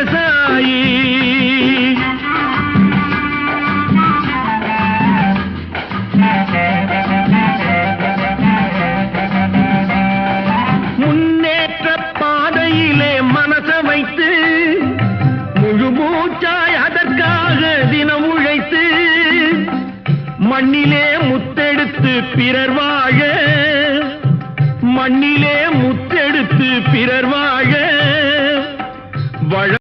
விவசாயி முன்னேற்ற பாதையிலே மனச வைத்து முழு மூச்சாய் அதற்காக தினம் உழைத்து மண்ணிலே முத்தெடுத்து பிறர் வாழ மண்ணிலே முத்தெடுத்து பிறர்